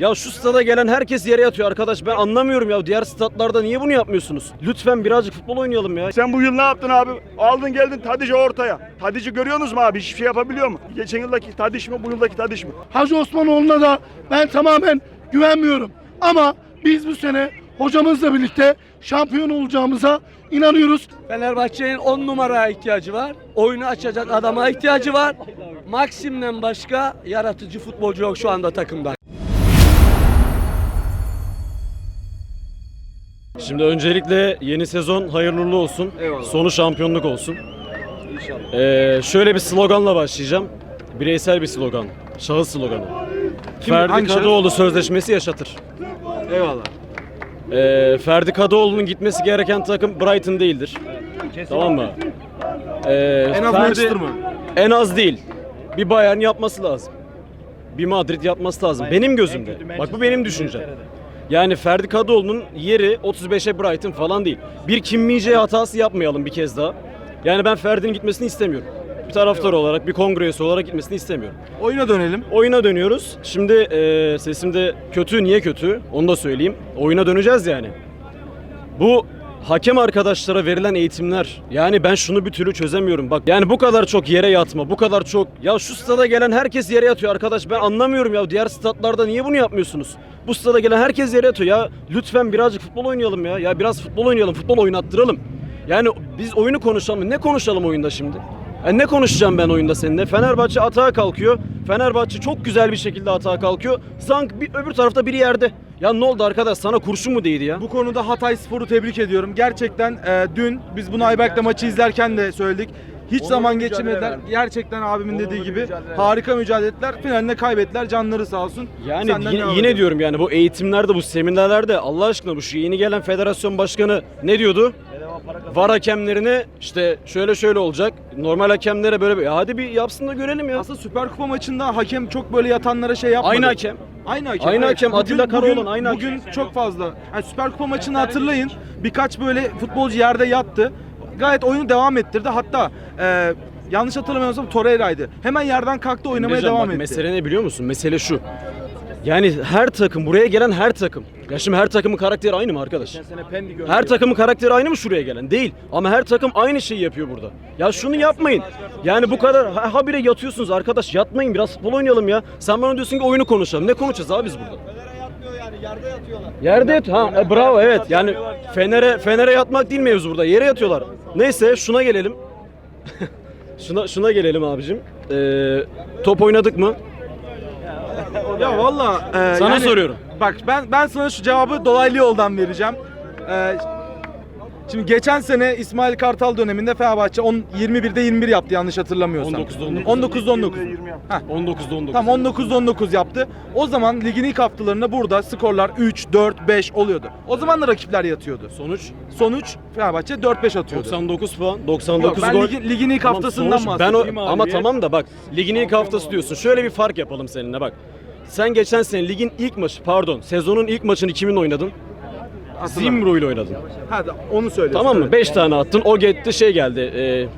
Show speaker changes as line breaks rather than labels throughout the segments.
Ya şu stada gelen herkes yere yatıyor arkadaş. Ben anlamıyorum ya. Diğer statlarda niye bunu yapmıyorsunuz? Lütfen birazcık futbol oynayalım ya.
Sen bu yıl ne yaptın abi? Aldın geldin Tadic'i ortaya. Tadic'i görüyorsunuz mu abi? Hiçbir şey yapabiliyor mu? Geçen yıldaki Tadiç mi bu yıldaki Tadiç mi?
Hacı Osmanoğlu'na da ben tamamen güvenmiyorum. Ama biz bu sene hocamızla birlikte şampiyon olacağımıza inanıyoruz.
Fenerbahçe'nin 10 numaraya ihtiyacı var. Oyunu açacak adama ihtiyacı var. Maksim'den başka yaratıcı futbolcu yok şu anda takımda.
Şimdi öncelikle yeni sezon hayırlı uğurlu olsun. Sonu şampiyonluk olsun. Ee, şöyle bir sloganla başlayacağım. Bireysel bir slogan. Şahıs sloganı. Ferdi
hangi şahıs?
Kadıoğlu sözleşmesi yaşatır.
Eyvallah.
Ee, Ferdi Kadıoğlu'nun gitmesi gereken takım Brighton değildir. Tamam mı? Ee,
En az
Ferdi-
Manchester mı?
En az değil. Bir Bayern yapması lazım. Bir Madrid yapması lazım. Benim gözümde. Bak bu benim düşüncem. Yani Ferdi Kadıoğlu'nun yeri 35'e Brighton falan değil. Bir Kim Min-jae hatası yapmayalım bir kez daha. Yani ben Ferdi'nin gitmesini istemiyorum. Bir taraftar olarak, bir kongre üyesi olarak gitmesini istemiyorum.
Oyuna dönelim.
Oyuna dönüyoruz. Şimdi e, sesim de kötü. Niye kötü? Onu da söyleyeyim. Oyuna döneceğiz yani. Bu hakem arkadaşlara verilen eğitimler. Yani ben şunu bir türlü çözemiyorum. Bak yani bu kadar çok yere yatma, bu kadar çok. Ya şu stada gelen herkes yere yatıyor arkadaş. Ben anlamıyorum ya. Diğer statlarda niye bunu yapmıyorsunuz? Bu stada gelen herkes yere yatıyor ya. Lütfen birazcık futbol oynayalım ya. Ya biraz futbol oynayalım, futbol oynattıralım. Yani biz oyunu konuşalım. Ne konuşalım oyunda şimdi? E ne konuşacağım ben oyunda seninle? Fenerbahçe atağa kalkıyor. Fenerbahçe çok güzel bir şekilde atağa kalkıyor. Zank bir, öbür tarafta biri yerde. Ya ne oldu arkadaş? Sana kurşun mu değdi ya?
Bu konuda Hatay Spor'u tebrik ediyorum. Gerçekten e, dün biz bunu Ayberk'le maçı izlerken de söyledik. Hiç zaman geçirmediler. Gerçekten abimin dediği gibi harika mücadele ettiler. Finalde kaybettiler. Canları sağ olsun.
Yani
Senden
yine,
devam
yine
edelim.
diyorum yani bu eğitimlerde, bu seminerlerde Allah aşkına bu şu yeni gelen federasyon başkanı ne diyordu? Var hakemlerine işte şöyle şöyle olacak. Normal hakemlere böyle Ya hadi bir yapsın da görelim ya.
Aslında Süper Kupa maçında hakem çok böyle yatanlara şey yapmadı.
Aynı hakem.
Aynı hakem.
Aynı
evet.
hakem, Atilla Karaoğlan, aynı
bugün
hakem.
çok fazla. Yani Süper Kupa maçını hatırlayın. Birkaç böyle futbolcu yerde yattı. Gayet oyunu devam ettirdi. Hatta e, yanlış hatırlamıyorsam Torreira'ydı. Hemen yerden kalktı oynamaya
Emrecan,
devam
bak,
etti.
Mesele ne biliyor musun? Mesele şu. Yani her takım, buraya gelen her takım. Ya şimdi her takımın karakteri aynı mı arkadaş? Her takımın karakteri aynı mı şuraya gelen? Değil. Ama her takım aynı şeyi yapıyor burada. Ya şunu yapmayın. Yani bu kadar ha, habire yatıyorsunuz arkadaş. Yatmayın biraz futbol oynayalım ya. Sen bana diyorsun ki oyunu konuşalım. Ne konuşacağız abi biz burada? Yerde yatıyor. Ha, e, bravo evet. Yani Fener'e Fener'e yatmak değil mevzu burada. Yere yatıyorlar. Neyse şuna gelelim. şuna şuna gelelim abicim. Ee, top oynadık mı?
Ya valla e,
Sana
yani-
soruyorum.
Bak ben ben sana şu cevabı dolaylı yoldan vereceğim. E, şimdi geçen sene İsmail Kartal döneminde Fenerbahçe 10 21'de 21 yaptı yanlış hatırlamıyorsam.
19'da 19.
19'da 19.
19'da 19.
Tam 19'da 19 yaptı. O zaman ligin ilk haftalarında burada skorlar 3, 4, 5 oluyordu. O zaman da rakipler yatıyordu.
Sonuç
Sonuç Fenerbahçe 4-5 atıyordu.
99 puan,
Yok,
99
ben
gol.
ligin, ligin ilk
Tamam,
haftasından
sonuç- ben
bahsediyorum.
o, ama tamam da bak ligin ilk haftası diyorsun. Şöyle bir fark yapalım seninle bak. Sen geçen sene ligin ilk maçı pardon sezonun ilk maçını kimin oynadın? Zimbro ile oynadın.
Ha, onu söylüyorsun.
Tamam mı?
evet.
5 tane attın. O gitti şey geldi. e,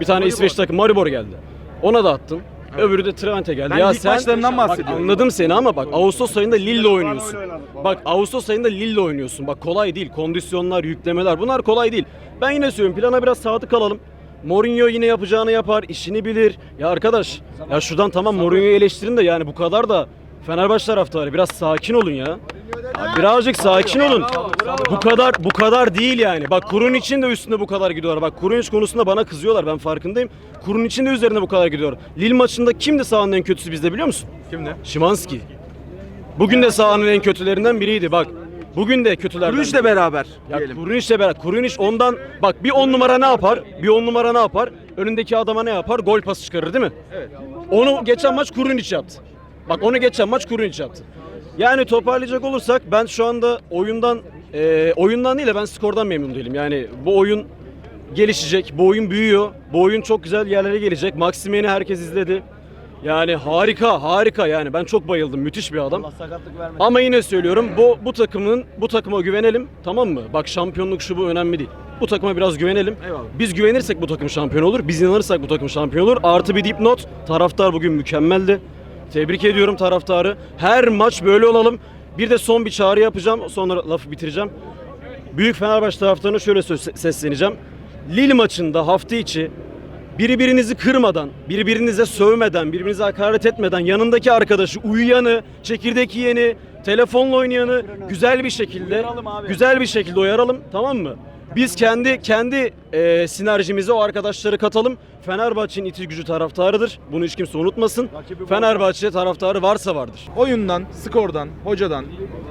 bir tane İsveç takım Maribor geldi. Ona da attın. Öbürü de Twente geldi.
Ben
ya
lig maçlarından
bak,
bahsediyorum.
anladım seni ama bak Ağustos ayında Lille oynuyorsun. Bak Ağustos ayında Lille oynuyorsun. Bak kolay değil. Kondisyonlar, yüklemeler bunlar kolay değil. Ben yine söylüyorum plana biraz sadık kalalım. Mourinho yine yapacağını yapar, işini bilir. Ya arkadaş, ya şuradan tamam Mourinho'yu eleştirin de yani bu kadar da Fenerbahçe taraftarı biraz sakin olun ya. Ya Birazcık sakin olun. Bu kadar bu kadar değil yani. Bak kurun için de üstünde bu kadar gidiyorlar. Bak kurun iç konusunda bana kızıyorlar. Ben farkındayım. Kurun için de üzerine bu kadar gidiyor. Lille maçında kimdi sahanın en kötüsü bizde biliyor musun?
Kimle?
Şimanski. Bugün de sahanın en kötülerinden biriydi bak. Bugün de kötülerden.
Brüj'le beraber
Ya
diyelim.
Kuruniş'le beraber. Kuruniş ondan bak bir on numara ne yapar? Bir on numara ne yapar? Önündeki adama ne yapar? Gol pası çıkarır değil mi? Evet. Onu geçen maç Kurunic yaptı. Bak onu geçen maç Kurunic yaptı. Yani toparlayacak olursak ben şu anda oyundan e, oyundan değil de ben skordan memnun değilim. Yani bu oyun gelişecek. Bu oyun büyüyor. Bu oyun çok güzel yerlere gelecek. Maximen'i herkes izledi. Yani harika, harika yani ben çok bayıldım. Müthiş bir adam. Ama yine söylüyorum bu bu takımın bu takıma güvenelim tamam mı? Bak şampiyonluk şu bu önemli değil. Bu takıma biraz güvenelim.
Eyvallah.
Biz güvenirsek bu takım şampiyon olur. Biz inanırsak bu takım şampiyon olur. Artı bir dipnot. Taraftar bugün mükemmeldi. Tebrik ediyorum taraftarı. Her maç böyle olalım. Bir de son bir çağrı yapacağım. Sonra lafı bitireceğim. Büyük Fenerbahçe taraftarına şöyle sesleneceğim. Lille maçında hafta içi birbirinizi kırmadan, birbirinize sövmeden, birbirinize hakaret etmeden yanındaki arkadaşı uyuyanı, çekirdek yiyeni, telefonla oynayanı güzel bir şekilde güzel bir şekilde uyaralım tamam mı? Biz kendi kendi e, sinerjimize o arkadaşları katalım. Fenerbahçe'nin itici gücü taraftarıdır. Bunu hiç kimse unutmasın. Fenerbahçe taraftarı varsa vardır.
Oyundan, skordan, hocadan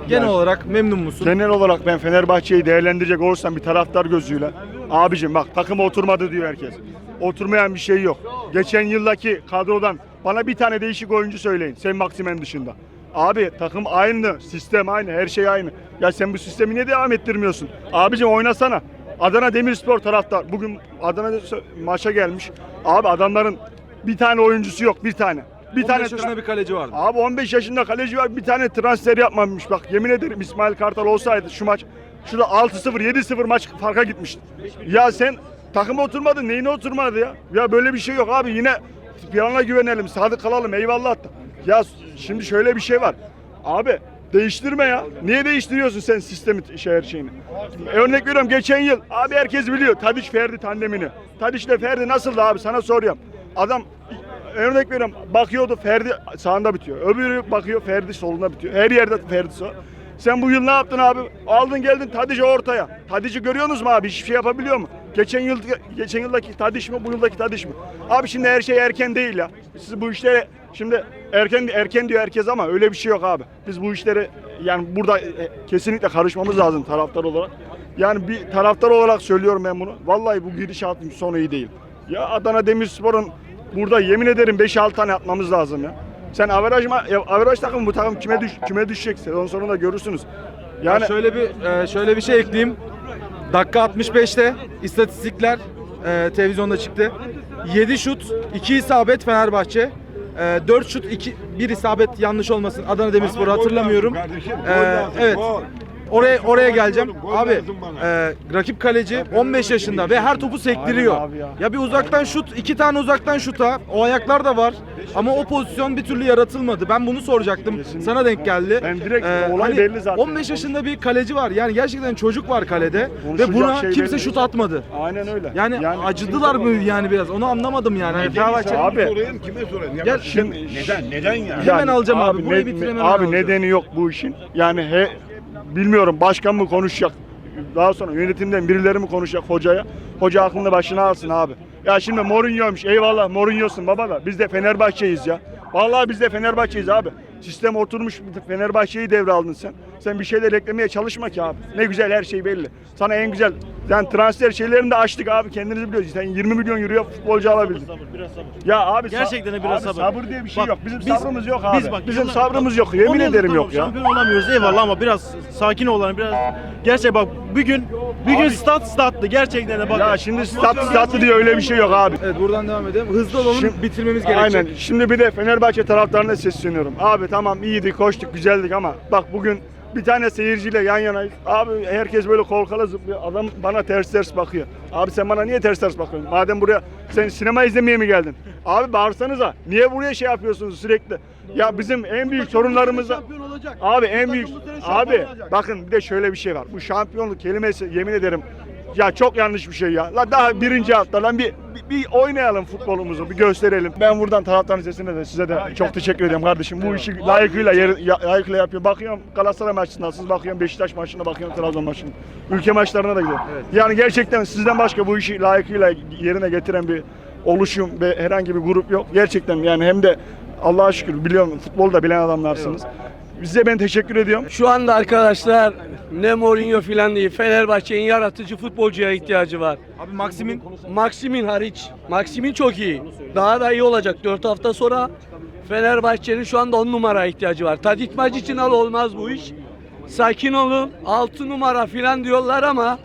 genel olarak memnun musun?
Genel olarak ben Fenerbahçe'yi değerlendirecek olursam bir taraftar gözüyle. Abicim bak takım oturmadı diyor herkes. Oturmayan bir şey yok. Geçen yıldaki kadrodan bana bir tane değişik oyuncu söyleyin. Sen Maksimen dışında. Abi takım aynı, sistem aynı, her şey aynı. Ya sen bu sistemi niye devam ettirmiyorsun? Abicim oynasana. Adana Demirspor taraftar. Bugün Adana maça gelmiş. Abi adamların bir tane oyuncusu yok, bir tane. Bir
15
tane
yaşında bir kaleci vardı.
Abi 15 yaşında kaleci var bir tane transfer yapmamış bak yemin ederim İsmail Kartal olsaydı şu maç şurada 6-0 7-0 maç farka gitmişti. Ya sen takıma oturmadın neyine oturmadı ya? Ya böyle bir şey yok abi yine plana güvenelim sadık kalalım eyvallah da. Ya şimdi şöyle bir şey var. Abi değiştirme ya. Niye değiştiriyorsun sen sistemi şey her şeyini? Örnek veriyorum geçen yıl abi herkes biliyor Tadiç Ferdi tandemini. Tadiç ile Ferdi nasıldı abi sana soruyorum. Adam örnek veriyorum bakıyordu Ferdi sağında bitiyor. Öbürü bakıyor Ferdi solunda bitiyor. Her yerde Ferdi sol. Sen bu yıl ne yaptın abi? Aldın geldin Tadic'i ortaya. Tadic'i görüyorsunuz mu abi? Hiçbir şey yapabiliyor mu? Geçen yıl geçen yıldaki Tadic mi bu yıldaki Tadic mi? Abi şimdi her şey erken değil ya. Siz bu işlere şimdi erken erken diyor herkes ama öyle bir şey yok abi. Biz bu işleri yani burada e, kesinlikle karışmamız lazım taraftar olarak. Yani bir taraftar olarak söylüyorum ben bunu. Vallahi bu gidişatın sonu iyi değil. Ya Adana Demirspor'un burada yemin ederim 5-6 tane atmamız lazım ya. Sen averaj, ya averaj takım bu takım kime düş kime düşecek sezon sonunda görürsünüz. Yani
Yani şöyle bir e, şöyle bir şey ekleyeyim. Dakika 65'te istatistikler e, televizyonda çıktı. 7 şut, 2 isabet Fenerbahçe. E, 4 şut, 2 1 isabet yanlış olmasın. Adana Demirspor'u hatırlamıyorum. E, evet. Oraya oraya geleceğim. Abi e, rakip kaleci 15 yaşında ve her topu sektiriyor.
Ya.
Ya bir uzaktan şut, iki tane uzaktan şuta. O ayaklar da var. Ama o pozisyon bir türlü yaratılmadı. Ben bunu soracaktım. Sana denk geldi.
Ben direkt olay belli zaten.
15 yaşında bir kaleci var. Yani gerçekten çocuk var kalede ve buna
şey
kimse
belli.
şut atmadı.
aynen öyle.
Yani, acıdılar mı yani biraz? Onu anlamadım yani. Hani Fenerbahçe
Abi
sorayım kime sorayım? Ya bak şimdi neden neden yani?
Hemen alacağım abi. Burayı bitiremem
Abi
lazım.
nedeni yok bu işin. Yani he, bilmiyorum başkan mı konuşacak? Daha sonra yönetimden birileri mi konuşacak hocaya? Hoca aklını başına alsın abi. Ya şimdi Mourinho'ymuş. Eyvallah Mourinho'sun baba da. Biz de Fenerbahçe'yiz ya. Vallahi biz de Fenerbahçe'yiz abi. Sistem oturmuş Fenerbahçe'yi devraldın sen. Sen bir şeyler eklemeye çalışma ki abi. Ne güzel her şey belli. Sana en güzel yani transfer şeylerini de açtık abi kendiniz biliyorsunuz. Sen 20 milyon euroya futbolcu alabildin. Ya abi
Gerçekten de biraz
abi
sabır.
sabır diye bir şey
Bak,
yok. Bizim
biz-
sabrımız yok abi.
biz bak,
Bizim
yıllar-
sabrımız yok. Yemin ederim
tamam,
yok ya.
Şampiyon olamıyoruz eyvallah ama biraz sakin olalım biraz. Gerçekten bak bir gün bir gün stat stattı gerçekten de bak.
Ya şimdi stat statlı diye öyle bir şey yok abi.
Evet buradan devam edelim. Hızlı olalım
Şimdi-
bitirmemiz gerekecek.
Aynen. Şimdi bir de Fenerbahçe taraftarına sesleniyorum. Abi tamam iyiydi, koştuk, güzeldik ama bak bugün bir tane seyirciyle yan yanayız. Abi herkes böyle kolkala zıplıyor. Adam bana ters ters bakıyor. Abi sen bana niye ters ters bakıyorsun? Madem buraya sen sinema izlemeye mi geldin? Abi bağırsanıza. Niye buraya şey yapıyorsunuz sürekli? Ya bizim en büyük sorunlarımız Abi en büyük abi bakın bir de şöyle bir şey var. Bu şampiyonluk kelimesi yemin ederim ya çok yanlış bir şey ya. La daha birinci hafta lan bir, bir, bir oynayalım futbolumuzu, bir gösterelim. Ben buradan taraftarın sesine de size de çok teşekkür ederim kardeşim. Bu işi layıkıyla yer, ya- layıkıyla yapıyor. Bakıyorum Galatasaray maçına, siz bakıyorum Beşiktaş maçına, bakıyorum Trabzon maçına. Ülke maçlarına da gidiyor. Yani gerçekten sizden başka bu işi layıkıyla yerine getiren bir oluşum ve herhangi bir grup yok. Gerçekten yani hem de Allah'a şükür biliyorum futbolu da bilen adamlarsınız. Size ben teşekkür ediyorum.
Şu anda arkadaşlar ne Mourinho filan değil. Fenerbahçe'nin yaratıcı futbolcuya ihtiyacı var.
Abi Maksim'in
Maksimin hariç. Maksimin çok iyi. Daha da iyi olacak. 4 hafta sonra Fenerbahçe'nin şu anda 10 numara ihtiyacı var. Tadic maç için al olmaz bu iş. Sakin olun. 6 numara filan diyorlar ama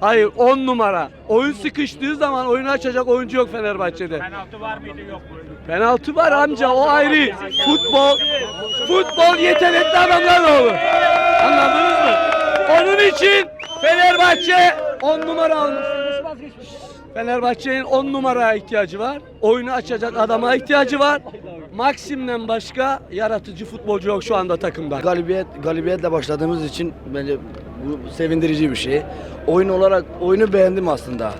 hayır 10 numara. Oyun sıkıştığı zaman oyunu açacak oyuncu yok Fenerbahçe'de. Penaltı var mıydı yok mu? Penaltı var amca o ayrı. Futbol futbol yetenekli adamlarla olur. Anladınız mı? Onun için Fenerbahçe 10 numara almış. Fenerbahçe'nin 10 numaraya ihtiyacı var. Oyunu açacak adama ihtiyacı var. Maksim'den başka yaratıcı futbolcu yok şu anda takımda.
Galibiyet galibiyetle başladığımız için bence bu sevindirici bir şey. Oyun olarak oyunu beğendim aslında.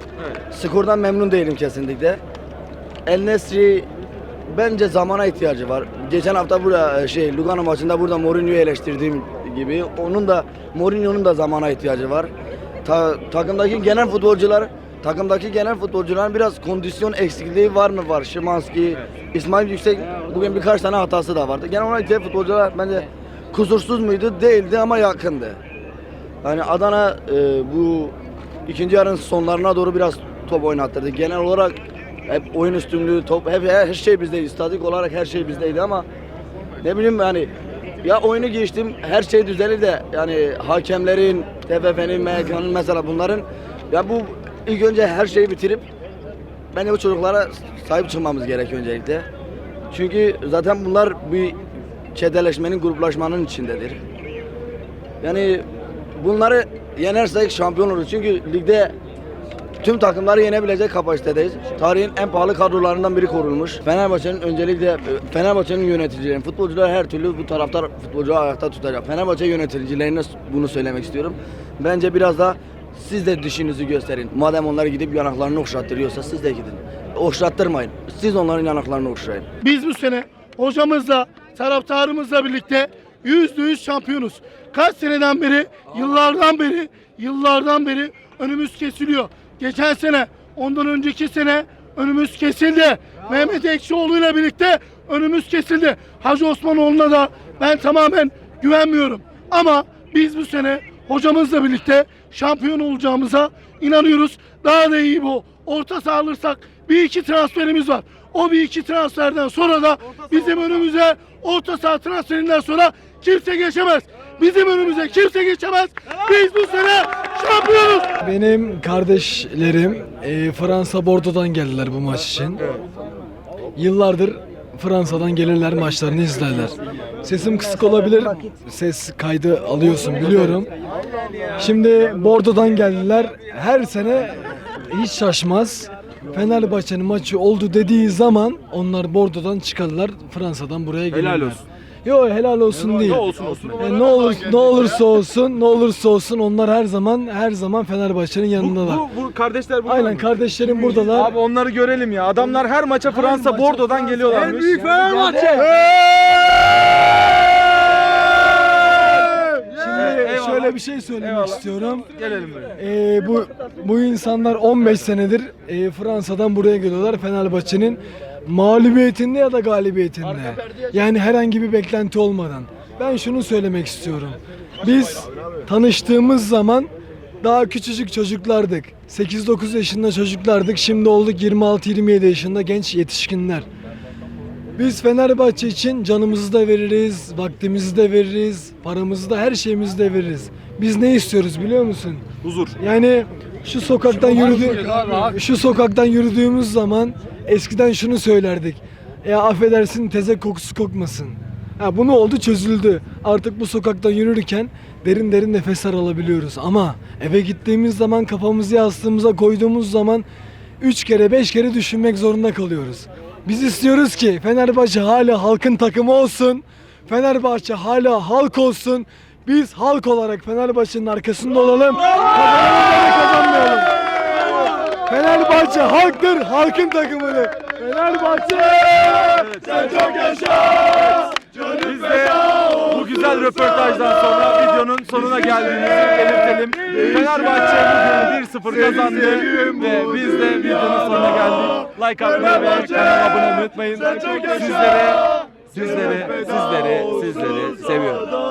Skordan memnun değilim kesinlikle. El Nesri bence zamana ihtiyacı var. Geçen hafta burada şey Lugano maçında burada Mourinho'yu eleştirdiğim gibi onun da Mourinho'nun da zamana ihtiyacı var. Ta- takımdaki genel futbolcular takımdaki genel futbolcuların biraz kondisyon eksikliği var mı var? Şimanski, İsmail Yüksek bugün birkaç tane hatası da vardı. Genel olarak diğer futbolcular bence kusursuz muydu? Değildi ama yakındı. Yani Adana e, bu ikinci yarının sonlarına doğru biraz top oynattırdı. Genel olarak hep oyun üstünlüğü, top hep her, şey bizdeydi. Statik olarak her şey bizdeydi ama ne bileyim yani ya oyunu geçtim her şey düzelir de yani hakemlerin, TFF'nin, MHK'nın mesela bunların ya bu ilk önce her şeyi bitirip bence bu çocuklara sahip çıkmamız gerek öncelikle. Çünkü zaten bunlar bir çeteleşmenin, gruplaşmanın içindedir. Yani bunları yenersek şampiyon oluruz. Çünkü ligde tüm takımları yenebilecek kapasitedeyiz. Tarihin en pahalı kadrolarından biri korunmuş. Fenerbahçe'nin öncelikle e, Fenerbahçe'nin yöneticileri, futbolcular her türlü bu taraftar futbolcuları ayakta tutacak. Fenerbahçe yöneticilerine bunu söylemek istiyorum. Bence biraz da siz de dişinizi gösterin. Madem onlar gidip yanaklarını okşattırıyorsa siz de gidin. Okşattırmayın. Siz onların yanaklarını okşayın.
Biz bu sene hocamızla, taraftarımızla birlikte yüzde yüz şampiyonuz. Kaç seneden beri, yıllardan beri, yıllardan beri önümüz kesiliyor. Geçen sene, ondan önceki sene önümüz kesildi. Mehmet Ekşioğlu ile birlikte önümüz kesildi. Hacı Osmanoğlu'na da ben tamamen güvenmiyorum. Ama biz bu sene hocamızla birlikte şampiyon olacağımıza inanıyoruz. Daha da iyi bu. Orta saha alırsak bir iki transferimiz var. O bir iki transferden sonra da bizim önümüze orta saha transferinden sonra kimse geçemez. Bizim önümüze kimse geçemez. Biz bu sene şampiyonuz.
Benim kardeşlerim e, Fransa Bordeaux'dan geldiler bu maç için. Yıllardır Fransa'dan gelirler maçlarını izlerler. Sesim kısık olabilir. Ses kaydı alıyorsun biliyorum. Şimdi Bordeaux'dan geldiler. Her sene hiç şaşmaz. Fenerbahçe'nin maçı oldu dediği zaman onlar Bordeaux'dan çıkarlar Fransa'dan buraya gelirler.
Helal olsun.
Yok helal olsun değil.
Ne olsun olsun.
E, ne olur ne olursa olsun, ne olursa olsun onlar her zaman her zaman Fenerbahçe'nin yanındalar.
bu, bu kardeşler burada
Aynen kardeşlerim buradalar.
Abi onları görelim ya. Adamlar her maça Fransa
maça
Bordeaux'dan
Fransa-
geliyorlarmış.
En büyük Fenerbahçe! Şöyle bir şey söylemek
Eyvallah.
istiyorum.
Gelelim böyle.
Ee, bu bu insanlar 15 senedir e, Fransa'dan buraya geliyorlar Fenerbahçe'nin mağlubiyetinde ya da galibiyetinde. Yani herhangi bir beklenti olmadan. Ben şunu söylemek istiyorum. Biz tanıştığımız zaman daha küçücük çocuklardık. 8-9 yaşında çocuklardık. Şimdi olduk 26-27 yaşında genç yetişkinler. Biz Fenerbahçe için canımızı da veririz, vaktimizi de veririz, paramızı da her şeyimizi de veririz. Biz ne istiyoruz biliyor musun?
Huzur.
Yani şu sokaktan yürüdü şu sokaktan yürüdüğümüz zaman eskiden şunu söylerdik. Ya affedersin tezek kokusu kokmasın. Ha bunu oldu çözüldü. Artık bu sokaktan yürürken derin derin nefesler alabiliyoruz. Ama eve gittiğimiz zaman kafamızı yastığımıza koyduğumuz zaman üç kere beş kere düşünmek zorunda kalıyoruz. Biz istiyoruz ki Fenerbahçe hala halkın takımı olsun. Fenerbahçe hala halk olsun. Biz halk olarak Fenerbahçe'nin arkasında olalım. Kazanmayalım. Fenerbahçe halktır, halkın takımıdır. Fenerbahçe! Sen çok yaşa!
Biz de bu güzel röportajdan sonra videonun sonuna geldiğimizi belirtelim. Fenerbahçe bugün 1-0 kazandı ve biz de videonun sonuna geldik. Like atmayı ve kanala abone olmayı unutmayın. Sizlere, sizlere, sizlere, sizlere seviyorum.